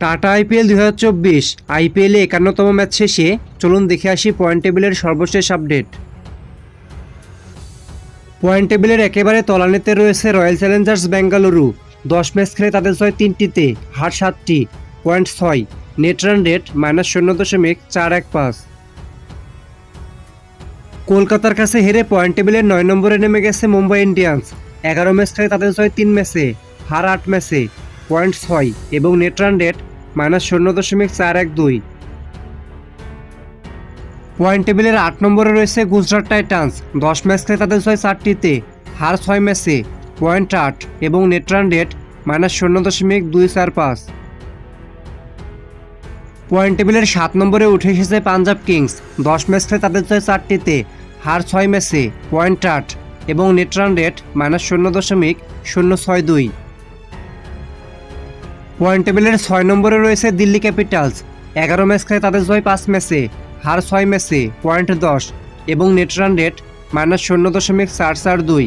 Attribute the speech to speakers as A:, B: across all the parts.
A: Tata IPL দুই হাজার চব্বিশ, আইপিএলে একান্নতম ম্যাচ শেষে চলুন দেখে আসি পয়েন্ট টেবিলের সর্বশেষ আপডেট পয়েন্ট টেবিলের একেবারে তলানিতে রয়েছে রয়্যাল চ্যালেঞ্জার্স বেঙ্গালুরু দশ ম্যাচ খেলে তাদের ছয় তিনটিতে, হার সাতটি পয়েন্ট ছয় নেট রান রেট মাইনাস শূন্য দশমিক চার এক পাঁচ। কলকাতার কাছে হেরে পয়েন্ট টেবিলের নয় নম্বরে নেমে গেছে মুম্বাই ইন্ডিয়ান্স। এগারো ম্যাচ খেলে তাদের ছয় তিন ম্যাচে, হার আট ম্যাচে পয়েন্ট ছয় এবং নেট রান রেট মাইনাস শূন্য দশমিক চার এক দুই। পয়েন্ট টেবিলের আট নম্বরে রয়েছে গুজরাট টাইটান্স। দশ ম্যাচ খেলে তাদের ছয় চারটিতে, হার ছয় ম্যাচে। পয়েন্ট আট এবং নেট রান রেট মাইনাস শূন্য দশমিক দুই চার পাঁচ। পয়েন্ট টেবিলের সাত নম্বরে উঠে এসেছে পাঞ্জাব কিংস। দশ ম্যাচ খেলে তাদের ছয় চারটিতে, হার ছয় ম্যাচে। পয়েন্ট আট এবং নেট রান রেট মাইনাস শূন্য দশমিক শূন্য ছয় দুই। পয়েন্ট টেবিলের ছয় নম্বরে রয়েছে দিল্লি ক্যাপিটালস এগারো ম্যাচ খেলে তাদের জয় পাঁচ ম্যাচে হার ছয় ম্যাচে পয়েন্ট দশ। এবং নেট রান রেট মাইনাস শূন্য দশমিক চার চার দুই।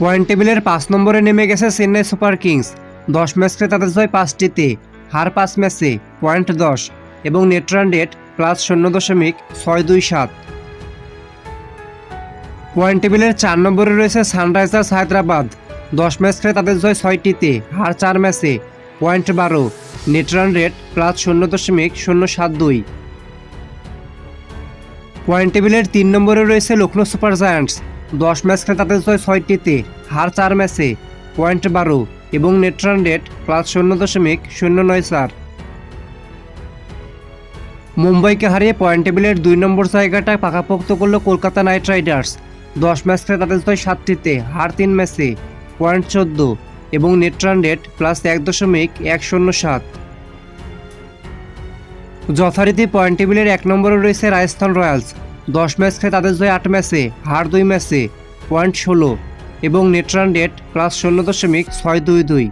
A: পয়েন্ট টেবিলের পাঁচ নম্বরে নেমে গেছে চেন্নাই সুপার কিংস দশ ম্যাচ খেলে তাদের জয় পাঁচটিতে। হার পাঁচ ম্যাচে পয়েন্ট দশ। এবং নেট রান রেট প্লাস শূন্য দশমিক ছয় দুই সাত। পয়েন্ট টেবিলের চার নম্বরে রয়েছে সানরাইজার্স হায়দ্রাবাদ দশ ম্যাচ খেলে তাদের জয় ছয়টিতে হার চার ম্যাচে পয়েন্ট বারো, নেট রান রেট প্লাস শূন্য দশমিক শূন্য সাত দুই। পয়েন্ট টেবিলের তিন নম্বরে রয়েছে লখনৌ সুপার জায়ান্টস। দশ ম্যাচ খেলে তাদের জয় ছয়টিতে হার চার ম্যাচে পয়েন্ট বারো এবং নেট রান রেট প্লাস শূন্য দশমিক শূন্য নয় চার। মুম্বাইকে হারিয়ে পয়েন্ট টেবিলের দুই নম্বর জায়গাটা পাকাপোক্ত করল কলকাতা নাইট রাইডার্স। দশ ম্যাচ খেলে তাদের জয় সাতটিতে হার তিন ম্যাচে পয়েন্ট চোদ্দ এবং নেট রান রেট প্লাস এক দশমিক এক শূন্য সাত। যথারীতি পয়েন্ট টেবিলের এক নম্বরে রয়েছে রাজস্থান রয়্যালস। দশ ম্যাচ খেলে তাদের জয় আট ম্যাচে, হার দুই ম্যাচে, পয়েন্ট ষোলো এবং নেট রান রেট প্লাস শূন্য দশমিক ছয় দুই দুই।